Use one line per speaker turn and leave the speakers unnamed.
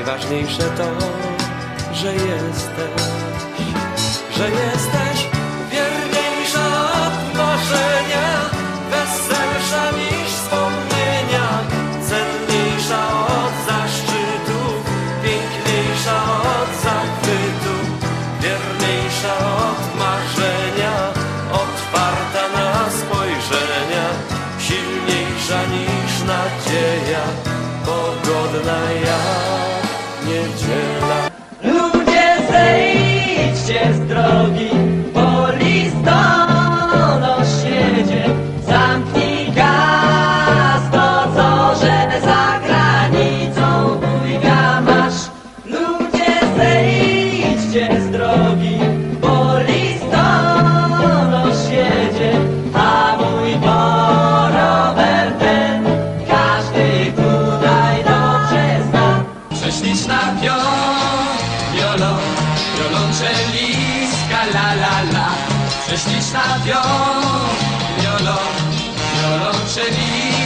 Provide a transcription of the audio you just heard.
Najważniejsze to, że jesteś, że jesteś wierniejsza od marzenia, weselsza niż wspomnienia, cenniejsza od zaszczytów, piękniejsza od zachwytu, wierniejsza od marzenia, otwarta na spojrzenia, silniejsza niż nadzieja, pogodna jak niedziela.
Ludzie zejdźcie z drogi, bo listonosz jedzie. Zamknij gaz, to co, że za granicą wujka masz. Ludzie zejdźcie z drogi,
Pion, violon, violonczelistka, la la la. Prześliczna pion, violon, violonczelistka.